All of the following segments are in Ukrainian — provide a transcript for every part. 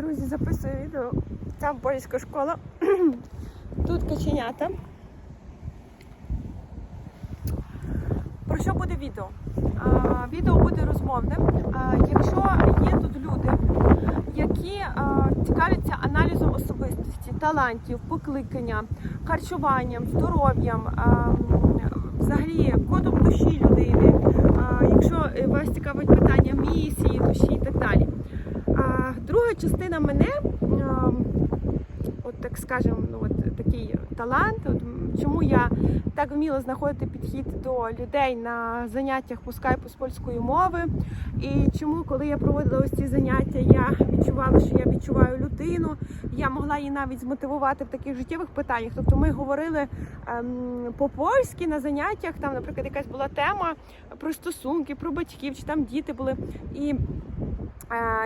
Друзі, записую відео. Там польська школа. Тут каченята. Про що буде відео? А, відео буде розмовним. А, якщо є тут люди, які а, цікавляться аналізом особистості, талантів, покликання, харчуванням, здоров'ям, взагалі кодом душі людини, а, якщо е, вас цікавить питання місії, душі і так далі. А друга частина мене, а, от так скажемо, ну от такий талант. От чому я так вміла знаходити підхід до людей на заняттях по скайпу з польської мови. І чому, коли я проводила ось ці заняття, я відчувала, що я відчуваю людину. Я могла її навіть змотивувати в таких життєвих питаннях. Тобто ми говорили ем, по-польськи на заняттях, там, наприклад, якась була тема про стосунки, про батьків, чи там діти були. І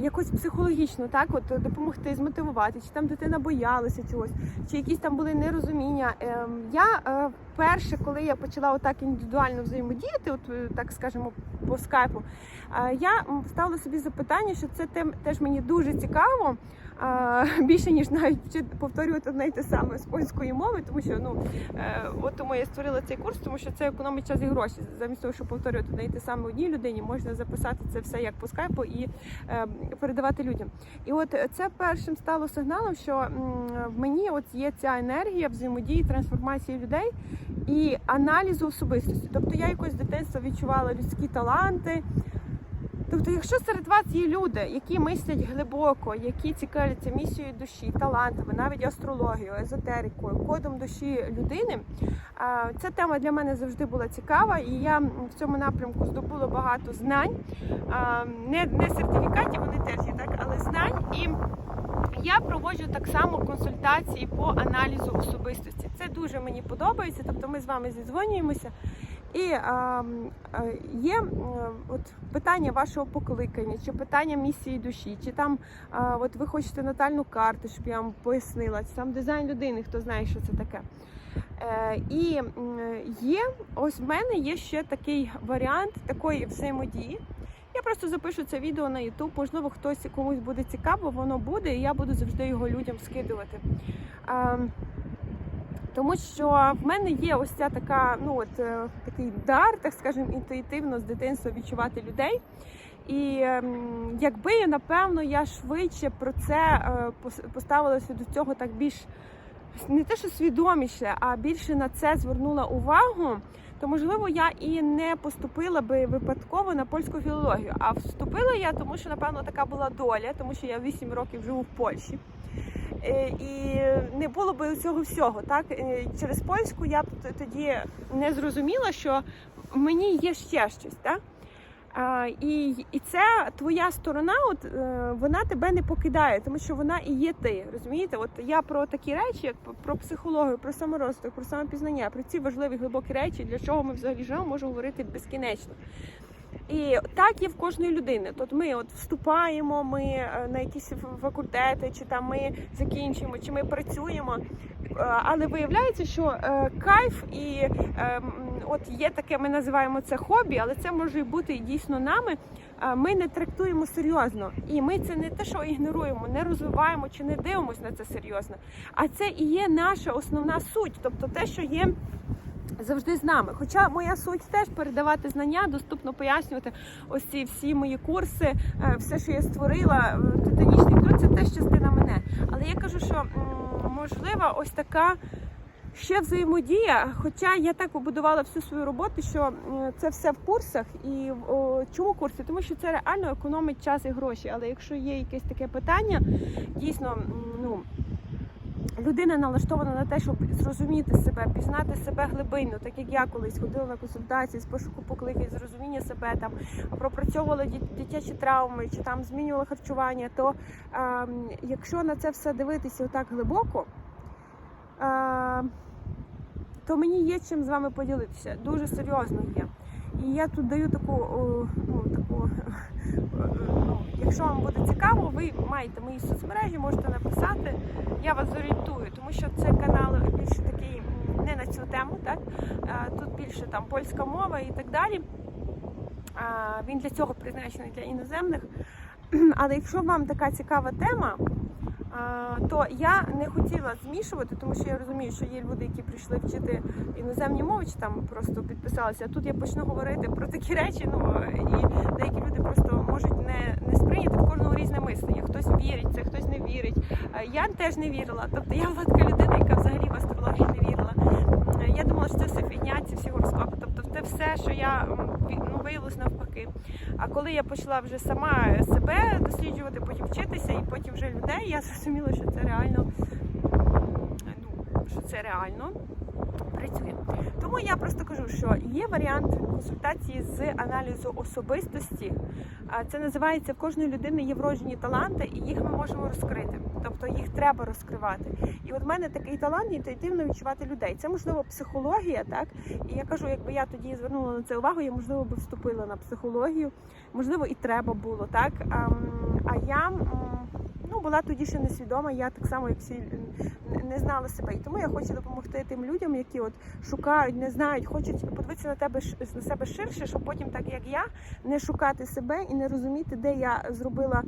якось психологічно так от допомогти змотивувати, чи там дитина боялася чогось, чи якісь там були нерозуміння. Ем, я е, перше, коли я почала отак індивідуально взаємодіяти, от е, так скажемо, по скайпу, е, я ставила собі запитання, що це теж мені дуже цікаво. Більше ніж навіть повторювати одне й те саме з польської мови, тому що ну е, от тому я створила цей курс, тому що це економить час і гроші. Замість того, щоб повторювати одне й те саме одній людині, можна записати це все як по скайпу і е, передавати людям. І от це першим стало сигналом, що в мені от є ця енергія взаємодії, трансформації людей і аналізу особистості. Тобто я якось з дитинства відчувала людські таланти. Тобто, якщо серед вас є люди, які мислять глибоко, які цікавляться місією душі, талантами, навіть астрологією, езотерикою, кодом душі людини, ця тема для мене завжди була цікава, і я в цьому напрямку здобула багато знань, не, не сертифікатів, вони теж є так, але знань. І я проводжу так само консультації по аналізу особистості. Це дуже мені подобається. Тобто ми з вами зідзвонюємося. І а, а, є от питання вашого покликання, чи питання місії душі, чи там а, от ви хочете натальну карту, щоб я вам пояснила, чи там дизайн людини, хто знає, що це таке. Е, і є, ось в мене є ще такий варіант такої взаємодії. Я просто запишу це відео на YouTube, можливо, хтось комусь буде цікаво, воно буде, і я буду завжди його людям скидувати. Тому що в мене є ось ця така, ну от е, такий дар, так скажемо, інтуїтивно з дитинства відчувати людей. І ем, якби напевно я швидше про це е, поставилася до цього так більш не те, що свідоміше, а більше на це звернула увагу, то можливо я і не поступила би випадково на польську філологію. А вступила я, тому що напевно така була доля, тому що я 8 років живу в Польщі. Е, І не було би цього всього. Так Е, через польську я б тоді не зрозуміла, що в мені є ще щось. Так? А, і, і це твоя сторона, от е, вона тебе не покидає, тому що вона і є ти. Розумієте? От я про такі речі, як про психологію, про саморозвиток, про самопізнання, про ці важливі глибокі речі, для чого ми взагалі живемо, можу говорити безкінечно. І так є в кожної людини. Тобто ми от вступаємо, ми е, на якісь факультети, чи там ми закінчуємо, чи ми працюємо. Е, Але виявляється, що е, кайф і е, от є таке, ми називаємо це хобі, але це може бути дійсно нами. Ми не трактуємо серйозно, і ми це не те, що ігноруємо, не розвиваємо чи не дивимося на це серйозно. А це і є наша основна суть, тобто те, що є завжди з нами. Хоча моя суть теж передавати знання, доступно пояснювати ось ці всі мої курси, е, все, що я створила, е, титанічний труд, це теж частина мене. Але я кажу, що можлива ось така. Ще взаємодія, хоча я так побудувала всю свою роботу, що це все в курсах. І о, чому курси? Тому що це реально економить час і гроші. Але якщо є якесь таке питання, дійсно, ну людина налаштована на те, щоб зрозуміти себе, пізнати себе глибинно, так як я колись ходила на консультації з пошуку покликів, зрозуміння себе там пропрацьовувала дитячі травми чи там змінювала харчування, то ем, якщо на це все дивитися отак глибоко. Е, то мені є чим з вами поділитися. Дуже серйозно є. І я тут даю таку ну, якщо вам буде цікаво, ви маєте мої соцмережі, можете написати. Я вас зорієнтую, тому що це канал більше такий не на цю тему, так? Тут більше там польська мова і так далі. Він для цього призначений для іноземних. Але якщо вам така цікава тема, то я не хотіла змішувати, тому що я розумію, що є люди, які прийшли вчити іноземні мови, чи там просто підписалися. А тут я почну говорити про такі речі. Ну і деякі люди просто можуть не, не сприйняти в кожного різне мислення. Хтось вірить, це хтось не вірить. Я теж не вірила. Тобто я була така людина, яка взагалі в астрологію не вірила. Я думала, що це все фігня, ці всі гороскопи. Тобто, це все, що я виявилось навпаки. А коли я почала вже сама себе досліджувати, потім вчитися, і потім вже людей, я зрозуміла, що це реально ну, що це реально працює. Тому я просто кажу, що є варіант консультації з аналізу особистості. Це називається в кожної людини є вроджені таланти, і їх ми можемо розкрити. Тобто їх треба розкривати. І от в мене такий талант інтуїтивно відчувати людей. Це можливо психологія, так і я кажу, якби я тоді звернула на це увагу, я можливо би вступила на психологію, можливо, і треба було так. А, я ну була тоді ще несвідома. Я так само, як всі не знала себе. І тому я хочу допомогти тим людям, які от шукають, не знають, хочуть подивитися на тебе на себе ширше, щоб потім, так як я, не шукати себе і не розуміти, де я зробила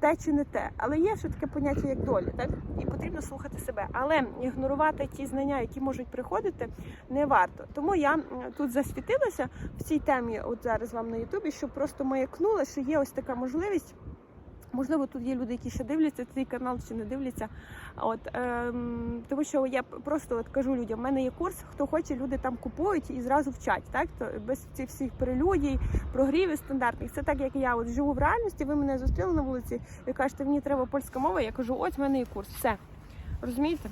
те чи не те. Але є ще таке поняття, як доля, так і потрібно слухати себе. Але ігнорувати ті знання, які можуть приходити, не варто. Тому я тут засвітилася в цій темі, от зараз вам на Ютубі, щоб просто маякнула, що є ось така можливість. Можливо, тут є люди, які ще дивляться цей канал чи не дивляться. От ем, тому, що я просто от кажу людям, в мене є курс, хто хоче, люди там купують і зразу вчать. Так то без цих всіх прелюдій, прогрівів стандартних. Це так, як я от живу в реальності. Ви мене зустріли на вулиці і кажете, мені треба польська мова. Я кажу, ось в мене є курс. Все розумієте?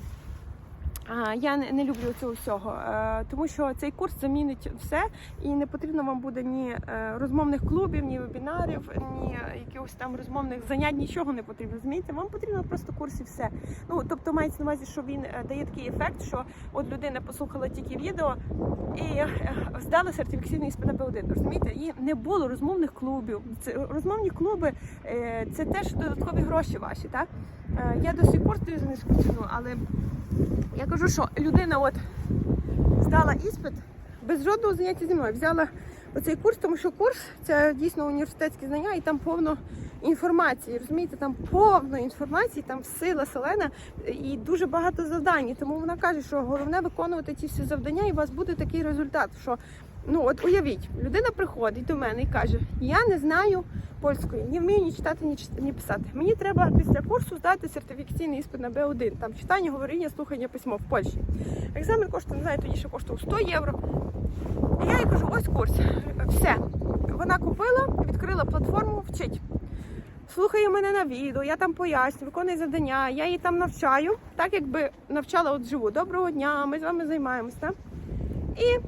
Я не, не люблю цього всього, е, тому що цей курс замінить все, і не потрібно вам буде ні е, розмовних клубів, ні вебінарів, ні якихось там розмовних занять, нічого не потрібно. Розумієте? Вам потрібно просто курс і все. Ну тобто мається на увазі, що він е, дає такий ефект, що от людина послухала тільки відео і здала сертифікаційний іспит на Б1. Розумієте? І не було розмовних клубів. Це розмовні клуби це теж додаткові гроші ваші. Так я до сих пор за ціну, але я кажу, що людина от здала іспит без жодного заняття зі мною. Взяла оцей курс, тому що курс це дійсно університетські знання, і там повно інформації. Розумієте, там повно інформації, там сила селена і дуже багато завдань. І Тому вона каже, що головне виконувати ці всі завдання, і у вас буде такий результат. Що ну от уявіть, людина приходить до мене і каже: Я не знаю польської, не вмію ні читати, ні, ні писати. Мені треба після курсу здати сертифікаційний іспит на Б1, там читання, говоріння, слухання письмо в Польщі. Екзамен коштує, не знаю, тоді ще коштував 100 євро. І я їй кажу, ось курс. Все. Вона купила, відкрила платформу, вчить. Слухає мене на відео, я там поясню, виконує завдання, я її там навчаю, так якби навчала от живу. Доброго дня, ми з вами займаємося. І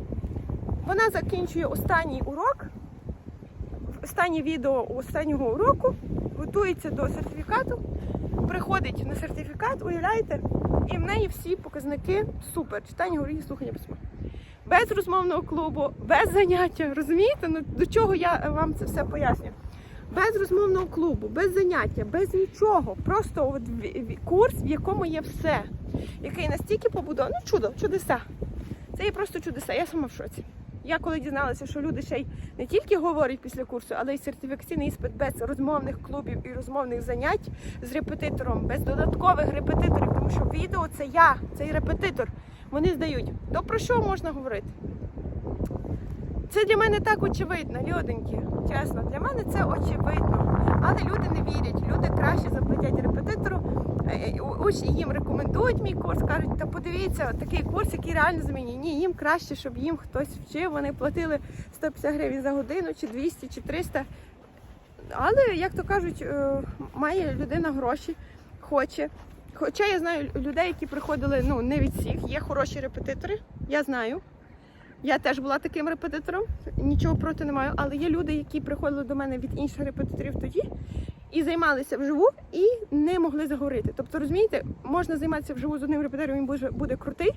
вона закінчує останній урок, останнє відео останнього уроку, готується до сертифікату, приходить на сертифікат, уявляєте, і в неї всі показники супер. Читання, говоріння, слухання письма. Без розмовного клубу, без заняття. Розумієте? Ну, до чого я вам це все поясню? Без розмовного клубу, без заняття, без нічого. Просто от курс, в якому є все, який настільки побудований, ну чудо, чудеса. Це є просто чудеса. Я сама в шоці. Я коли дізналася, що люди ще й не тільки говорять після курсу, але й сертифікаційний іспит без розмовних клубів і розмовних занять з репетитором, без додаткових репетиторів, тому що відео це я, цей репетитор. Вони здають. То про що можна говорити? Це для мене так очевидно, люденьки. Чесно, для мене це очевидно. Але люди не вірять. Люди краще заплатять репетитору. Е, Учні їм рекомендують мій курс, кажуть, та подивіться, такий курс, який реально замінює. Ні, їм краще, щоб їм хтось вчив. Вони платили 150 гривень за годину, чи 200, чи 300. Але, як то кажуть, е, має людина гроші, хоче. Хоча я знаю людей, які приходили ну не від всіх, є хороші репетитори, я знаю. Я теж була таким репетитором, нічого проти не маю, але є люди, які приходили до мене від інших репетиторів тоді і займалися вживу і не могли заговорити. Тобто, розумієте, можна займатися вживу з одним репетитором, він буде, буде крутий,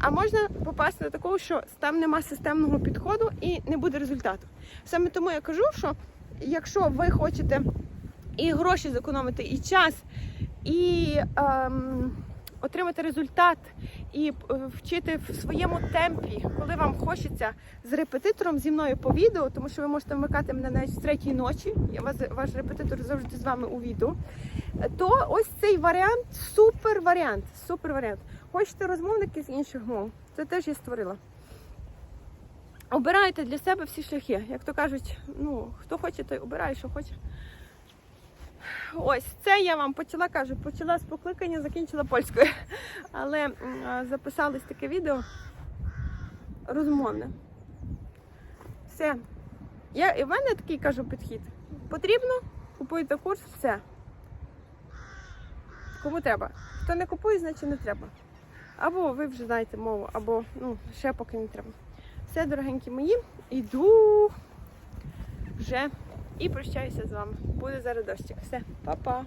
а можна попасти до такого, що там нема системного підходу і не буде результату. Саме тому я кажу, що якщо ви хочете і гроші зекономити, і час, і ем, отримати результат і е, вчити в своєму темпі, коли вам хочеться з репетитором зі мною по відео, тому що ви можете вмикати мене навіть з третій ночі. Я вас ваш репетитор завжди з вами у відео. То ось цей варіант супер варіант. Супер варіант. Хочете розмовники з інших мов? Це теж я створила. Обирайте для себе всі шляхи. Як то кажуть, ну хто хоче, той обирає, що хоче. Ось це я вам почала кажу, почала з покликання, закінчила польською. Але записалось таке відео розмовне. Все. Я, і в мене такий кажу підхід. Потрібно, купуйте курс, все. Кому треба. Хто не купує, значить не треба. Або ви вже знаєте мову, або ну, ще поки не треба. Все, дорогенькі мої, іду вже і прощаюся з вами. Буде зараз дощик. Все, па-па.